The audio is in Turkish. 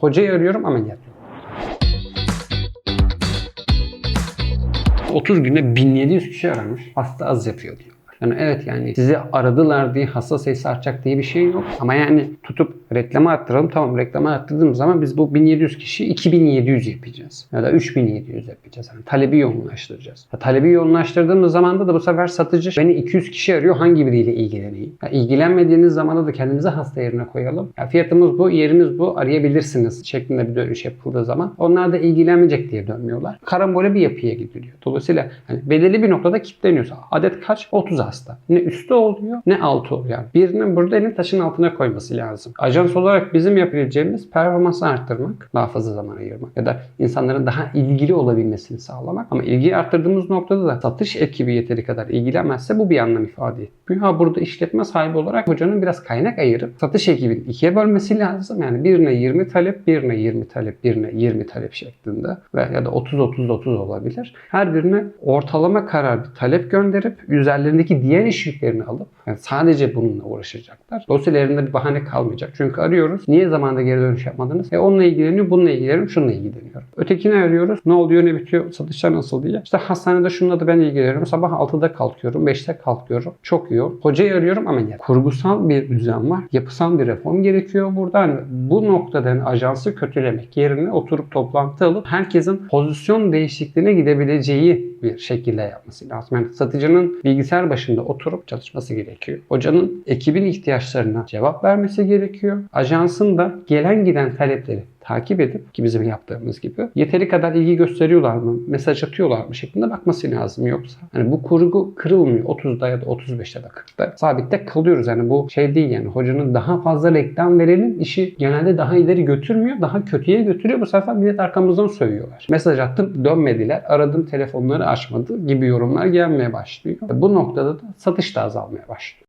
Hocayı arıyorum ameliyat yok. 30 günde 1700 kişi aramış. Hasta az yapıyor diyorlar. Yani evet yani sizi aradılar diye hasta sayısı artacak diye bir şey yok. Ama yani tutup reklama arttıralım. Tamam reklama arttırdığımız zaman biz bu 1700 kişi 2700 yapacağız. Ya da 3700 yapacağız. Yani talebi yoğunlaştıracağız. Ya, talebi yoğunlaştırdığımız zaman da bu sefer satıcı beni 200 kişi arıyor hangi biriyle ilgileneyim? Ya, ilgilenmediğiniz zamanda da kendimizi hasta yerine koyalım. Ya, fiyatımız bu, yerimiz bu, arayabilirsiniz şeklinde bir dönüş yapıldığı zaman onlar da ilgilenmeyecek diye dönmüyorlar. Karambole bir yapıya gidiliyor. Dolayısıyla hani belirli bir noktada kilitleniyorsa adet kaç? 30 hasta. Ne üstü oluyor ne altı oluyor. Yani birinin burada elini taşın altına koyması lazım. Ajans olarak bizim yapabileceğimiz performansı arttırmak, daha fazla zaman ayırmak ya da insanların daha ilgili olabilmesini sağlamak. Ama ilgiyi arttırdığımız noktada da satış ekibi yeteri kadar ilgilenmezse bu bir anlam ifade etmiyor. Ha burada işletme sahibi olarak hocanın biraz kaynak ayırıp satış ekibini ikiye bölmesi lazım. Yani birine 20 talep, birine 20 talep, birine 20 talep şeklinde ve ya da 30-30-30 olabilir. Her birine ortalama karar bir talep gönderip üzerlerindeki diğer iş yüklerini alıp yani sadece bununla uğraşacaklar. Elinde bir bahane kalmayacak. Çünkü arıyoruz. Niye zamanda geri dönüş yapmadınız? E onunla ilgileniyor, bununla ilgileniyorum, şununla ilgileniyorum. Ötekini arıyoruz. Ne oluyor, ne bitiyor, satışlar nasıl diye. İşte hastanede şununla da ben ilgileniyorum. Sabah 6'da kalkıyorum, 5'te kalkıyorum. Çok iyi. Hocayı arıyorum ameliyat. Kurgusal bir düzen var. Yapısal bir reform gerekiyor burada. Hani bu noktada hani ajansı kötülemek yerine oturup toplantı alıp herkesin pozisyon değişikliğine gidebileceği bir şekilde yapması lazım. Yani satıcının bilgisayar başında oturup çalışması gerekiyor. Hocanın ekibin ihtiyaçlarına cevap vermesi gerekiyor. Ajansın da gelen giden talepleri takip edip ki bizim yaptığımız gibi yeteri kadar ilgi gösteriyorlar mı, mesaj atıyorlar mı şeklinde bakması lazım yoksa. Hani bu kurgu kırılmıyor 30'da ya da 35'te de 40'ta. Sabitte kalıyoruz yani bu şey değil yani hocanın daha fazla reklam verenin işi genelde daha ileri götürmüyor, daha kötüye götürüyor. Bu sefer millet arkamızdan söylüyorlar. Mesaj attım dönmediler, aradım telefonları açmadı gibi yorumlar gelmeye başlıyor. Bu noktada da satış da azalmaya başlıyor.